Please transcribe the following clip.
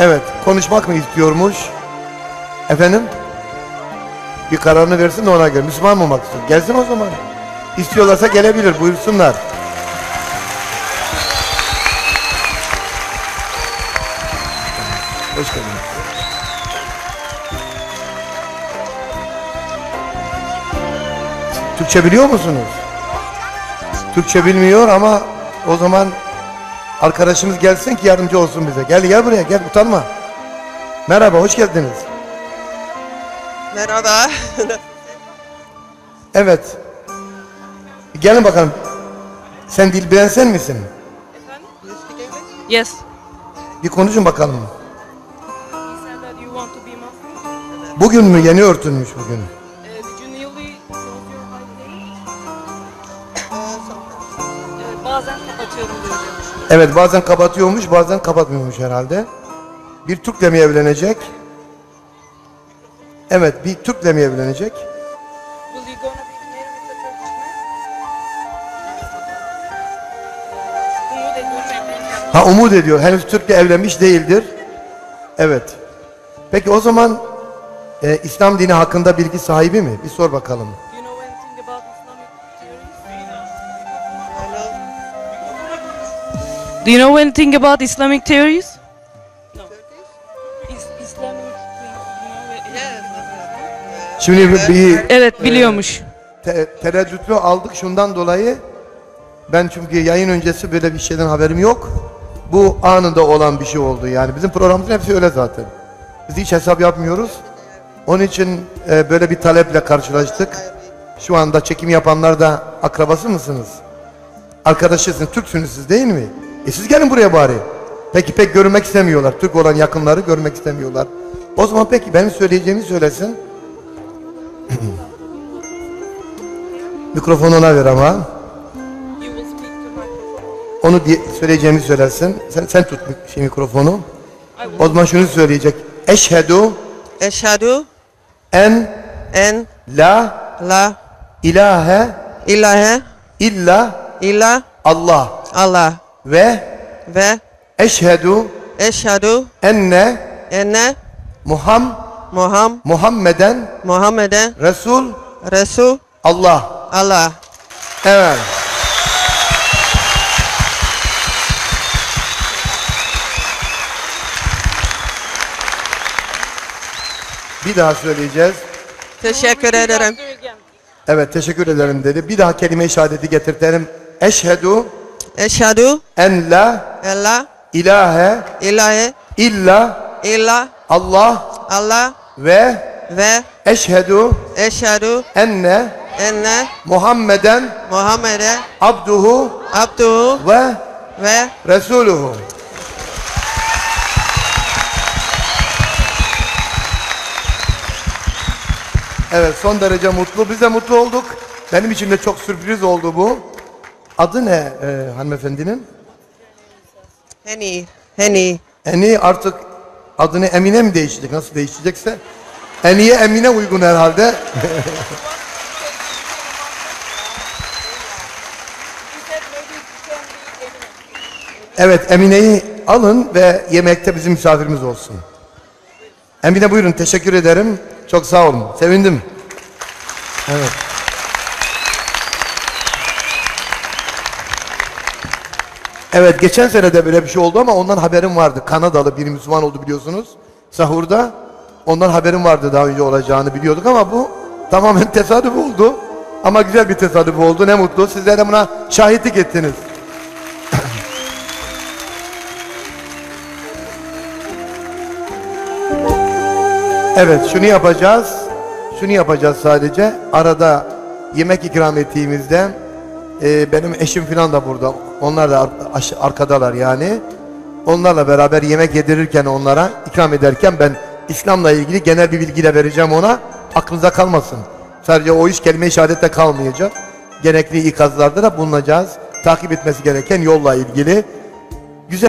Evet, konuşmak mı istiyormuş? Efendim? Bir kararını versin de ona göre. Müslüman mı olmak istiyor? Gelsin o zaman. İstiyorlarsa gelebilir, buyursunlar. Hoş geldiniz. Türkçe biliyor musunuz? Türkçe bilmiyor ama o zaman arkadaşımız gelsin ki yardımcı olsun bize. Gel gel buraya gel utanma. Merhaba hoş geldiniz. Merhaba. Evet. Gelin bakalım. Sen dil bilen sen misin? Yes. Bir konuşun bakalım. Bugün mü yeni örtülmüş bugün? Bazen kapatıyorum diyor. Evet bazen kapatıyormuş bazen kapatmıyormuş herhalde. Bir Türk'le mi evlenecek? Evet bir Türk'le mi evlenecek? Will you gonna be married with a Turkish man? Umut ediyorum. Ha umut ediyor. Henüz Türk'le evlenmiş değildir. Evet. Peki o zaman e, İslam dini hakkında bilgi sahibi mi? Bir sor bakalım. Do you know anything about Islamic theories? No. Is Islamic, Şimdi bir, bir Evet biliyormuş. te- tereddütlü aldık şundan dolayı. Ben çünkü yayın öncesi böyle bir şeyden haberim yok. Bu anında olan bir şey oldu yani. Bizim programımızın hepsi öyle zaten. Biz hiç hesap yapmıyoruz. Onun için e, böyle bir taleple karşılaştık. Şu anda çekim yapanlar da akrabası mısınız? Arkadaşısınız, Türksünüz siz değil mi? E siz gelin buraya bari. Peki pek görmek istemiyorlar. Türk olan yakınları görmek istemiyorlar. O zaman peki benim söyleyeceğimi söylesin. Mikrofonu ona ver ama. Onu diye, söyleyeceğimi söylersin. Sen, sen tut şey, mikrofonu. O zaman şunu söyleyecek. Eşhedü Eşhedü en en la la ilahe ilahe illa illa Allah Allah ve ve eşhedü eşhedü enne enne Muham Muham Muhammeden Muhammeden Resul Resul Allah. Allah. Evet. Bir daha söyleyeceğiz. Teşekkür ederim. Evet teşekkür ederim dedi. Bir daha kelime-i şehadeti getirtelim. Eşhedü Eşhedü en la en la ilahe ilahe illa illa Allah Allah ve ve eşhedü eşhedü enne enne Muhammeden Muhammeden abduhu abduhu ve ve resuluhu. Evet son derece mutlu. Biz de mutlu olduk. Benim için de çok sürpriz oldu bu. Adı ne e, hanımefendinin? Heni Heni Eni artık adını Emine mi değiştirecek? Nasıl değiştirecekse? Eniye Emine uygun herhalde. Evet Emine'yi alın ve yemekte bizim misafirimiz olsun. Emine buyurun teşekkür ederim. Çok sağ olun. Sevindim. Evet. Evet geçen sene de böyle bir şey oldu ama ondan haberim vardı. Kanadalı bir Müslüman oldu biliyorsunuz. Sahurda. Ondan haberim vardı daha önce olacağını biliyorduk ama bu tamamen tesadüf oldu. Ama güzel bir tesadüf oldu. Ne mutlu. Sizler de buna şahitlik ettiniz. Evet şunu yapacağız. Şunu yapacağız sadece. Arada yemek ikram ettiğimizde e, benim eşim falan da burada. Onlar da ar- arkadalar yani. Onlarla beraber yemek yedirirken onlara ikram ederken ben İslam'la ilgili genel bir bilgi de vereceğim ona. Aklınıza kalmasın. Sadece o iş kelime-i şehadette kalmayacak. Gerekli ikazlarda da bulunacağız. Takip etmesi gereken yolla ilgili.